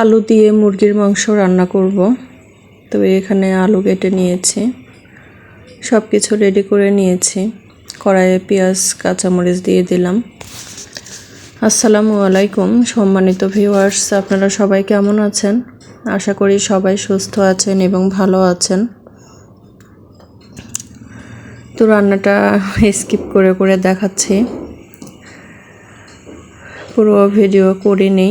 আলু দিয়ে মুরগির মাংস রান্না করব। তো এখানে আলু কেটে নিয়েছি। সব কিছু রেডি করে নিয়েছি। কড়াইয়ে পেঁয়াজ, কাঁচামরিচ দিয়ে দিলাম। আসসালামু আলাইকুম, সম্মানিত ভিউয়ার্স আপনারা সবাই কেমন আছেন? আশা করি সবাই সুস্থ আছেন এবং ভালো আছেন। তো রান্নাটা স্কিপ করে করে দেখাচ্ছি। পুরো ভিডিও করিনি।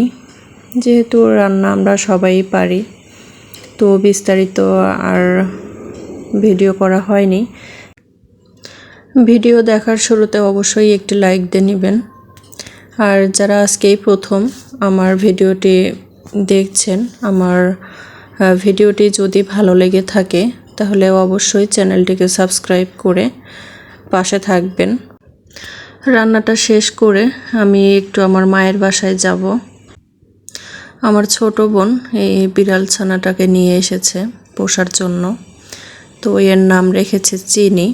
যেহেতু রান্না আমরা সবাই পারি, তো বিস্তারিত আর ভিডিও করা হয়নি। ভিডিও দেখার শুরুতে অবশ্যই একটি লাইক দিয়ে নেবেন। আর যারা আজকেই প্রথম আমার ভিডিওটি দেখছেন, আমার ভিডিওটি যদি ভালো লেগে থাকে, তাহলে অবশ্যই চ্যানেলটিকে সাবস্ক্রাইব করে পাশে থাকবেন। রান্নাটা শেষ করে আমি একটু আমার মায়ের বাসায় যাব। আমার ছোট বোন এই বিড়াল ছানাটাকে নিয়ে এসেছে পোষার জন্য। তো এর নাম রেখেছে চিনি।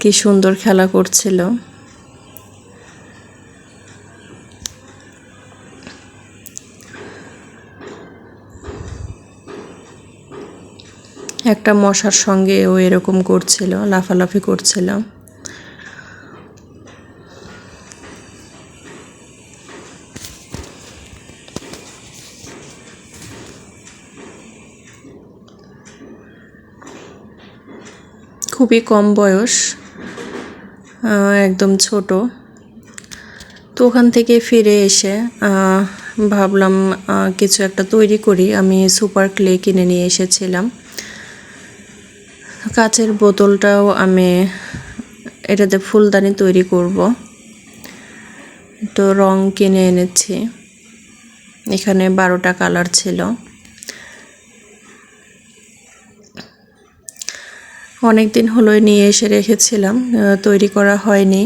কি সুন্দর খেলা করছিল। একটা মশার সঙ্গে ও এরকম করছিল, লাফালাফি করছিল। খুবই কম বয়স একদম ছোট। তো ওখান থেকে ফিরে এসে ভাবলাম কিছু একটা তৈরি করি। আমি সুপার ক্লে কিনে নিয়ে এসেছিলাম। কাচের বোতলটাও আমি এটাতে ফুলদানি তৈরি করব। তো রং কিনে এনেছি। এখানে বারোটা কালার ছিল। অনেক দিন হলো নিয়ে এসে রেখেছিলাম তৈরি করা হয়নি।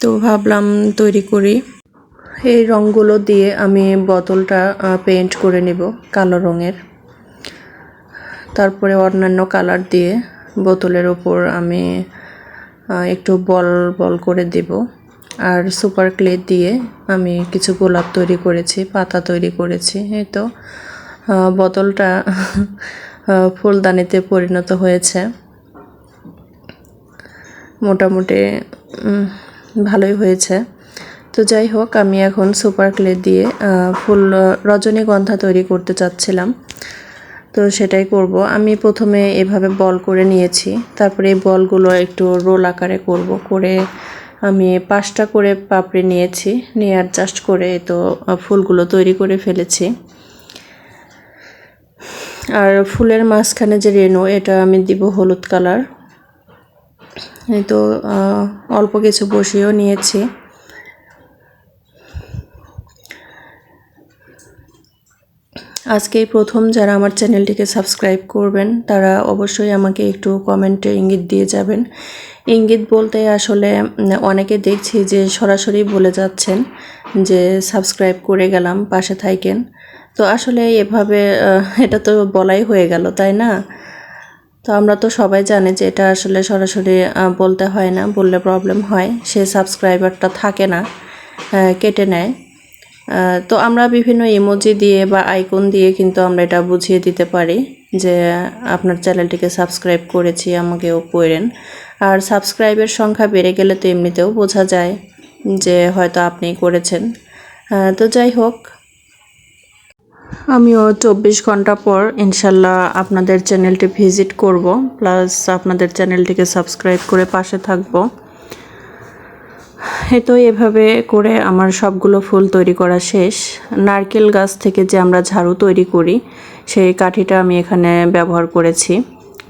তো ভাবলাম তৈরি করি। এই রঙগুলো দিয়ে আমি বোতলটা পেইন্ট করে নেব কালো রঙের। তারপরে অন্যান্য কালার দিয়ে বোতলের ওপর আমি একটু বল বল করে দেব। আর সুপার ক্লে দিয়ে আমি কিছু গোলাপ তৈরি করেছি, পাতা তৈরি করেছি, এই তো। বোতলটা ফুলদানিতে পরিণত হয়েছে। মোটামুটি ভালোই হয়েছে। তো যাই হোক, আমি এখন সুপার ক্লে দিয়ে ফুল, রজনীগন্ধা তৈরি করতে চাচ্ছিলাম। তো সেটাই করব। আমি প্রথমে এভাবে বল করে নিয়েছি। তারপরে এই বলগুলো একটু রোল আকারে করব। করে আমি পাঁচটা করে পাপড়ি নিয়েছি। নিয়ে অ্যাডজাস্ট করে তো ফুলগুলো তৈরি করে ফেলেছি। আর ফুলের মাঝখানে যে রেনু এটা আমি দিব হলুদ কালার। এই তো অল্প কিছু বসিয়েও নিয়েছি। আজকেই প্রথম যারা আমার চ্যানেলটিকে সাবস্ক্রাইব করবেন, তারা অবশ্যই আমাকে একটু কমেন্টে ইঙ্গিত দিয়ে যাবেন। ইঙ্গিত বলতে আসলে অনেকে দেখছি যে সরাসরি বলে যাচ্ছেন যে সাবস্ক্রাইব করে গেলাম, পাশে থাকেন। তো আসলে এভাবে এটা তো বলাই হয়ে গেল, তাই না? তো আমরা তো সবাই জানি যে এটা আসলে সরাসরি বলতে হয় না, বললে প্রবলেম হয়। সে সাবস্ক্রাইবারটা থাকে না কেটে নেয়। তো আমরা বিভিন্ন ইমোজি দিয়ে বা আইকন দিয়ে কিন্তু আমরা এটা বুঝিয়ে দিতে পারি যে আপনার চ্যানেলটিকে সাবস্ক্রাইব করেছি, আমাকেও করেন। আর সাবস্ক্রাইবের সংখ্যা বেড়ে গেলে তো এমনিতেও বোঝা যায় যে হয়তো আপনি করেছেন। তো যাই হোক। আমিও চব্বিশ ঘণ্টা পর ইনশাল্লাহ আপনাদের চ্যানেলটি ভিজিট করব প্লাস আপনাদের চ্যানেলটিকে সাবস্ক্রাইব করে পাশে থাকব। তো এভাবে করে আমার সবগুলো ফুল তৈরি করা শেষ। নারকেল গাছ থেকে যে আমরা ঝাড়ু তৈরি করি, সেই কাঠিটা আমি এখানে ব্যবহার করেছি।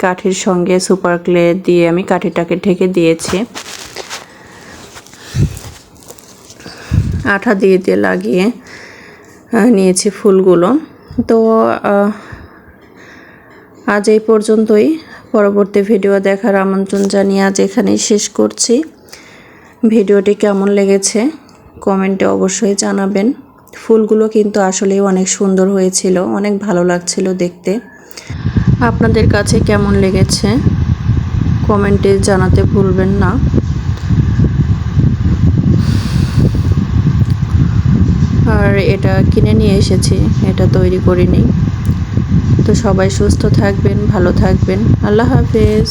কাঠির সঙ্গে সুপার ক্লে দিয়ে আমি কাঠিটাকে ঢেকে দিয়েছি। আঠা দিয়ে দিয়ে লাগিয়ে নিয়েছি ফুলগুলো। তো আজ এই পর্যন্তই। পরবর্তী ভিডিও দেখার আমন্ত্রণ জানিয়ে আজ এখানেই শেষ করছি। ভিডিওটি কেমন লেগেছে কমেন্টে অবশ্যই জানাবেন। ফুলগুলো কিন্তু আসলেই অনেক সুন্দর হয়েছিল, অনেক ভালো লাগছিল দেখতে। আপনাদের কাছে কেমন লেগেছে কমেন্টে জানাতে ভুলবেন না। আর এটা কিনে নিয়ে এসেছি, এটা তৈরি করিনি। তো সবাই সুস্থ থাকবেন, ভালো থাকবেন। আল্লাহ হাফেজ।